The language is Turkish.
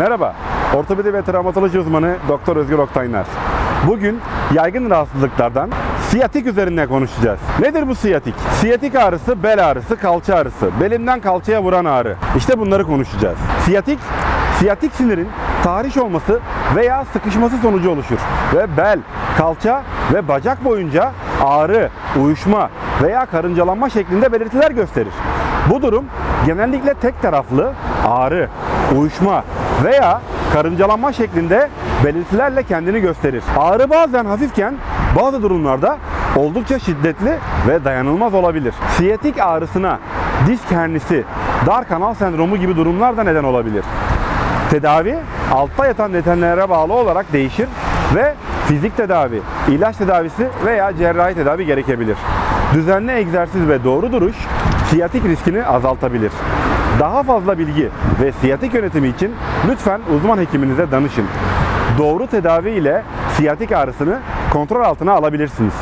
Merhaba, ortopedi ve travmatoloji uzmanı Doktor Özgür Oktaynar. Bugün yaygın rahatsızlıklardan siyatik üzerine konuşacağız. Nedir bu siyatik? Siyatik ağrısı bel ağrısı, kalça ağrısı, belimden kalçaya vuran ağrı. İşte bunları konuşacağız. Siyatik, siyatik sinirin tahriş olması veya sıkışması sonucu oluşur ve bel, kalça ve bacak boyunca ağrı, uyuşma veya karıncalanma şeklinde belirtiler gösterir. Bu durum genellikle tek taraflı ağrı, uyuşma veya karıncalanma şeklinde belirtilerle kendini gösterir. Ağrı bazen hafifken bazı durumlarda oldukça şiddetli ve dayanılmaz olabilir. Siyatik ağrısına disk hernisi, dar kanal sendromu gibi durumlar da neden olabilir. Tedavi altta yatan nedenlere bağlı olarak değişir ve fizik tedavi, ilaç tedavisi veya cerrahi tedavi gerekebilir. Düzenli egzersiz ve doğru duruş siyatik riskini azaltabilir. Daha fazla bilgi ve siyatik yönetimi için lütfen uzman hekiminize danışın. Doğru tedavi ile siyatik ağrısını kontrol altına alabilirsiniz.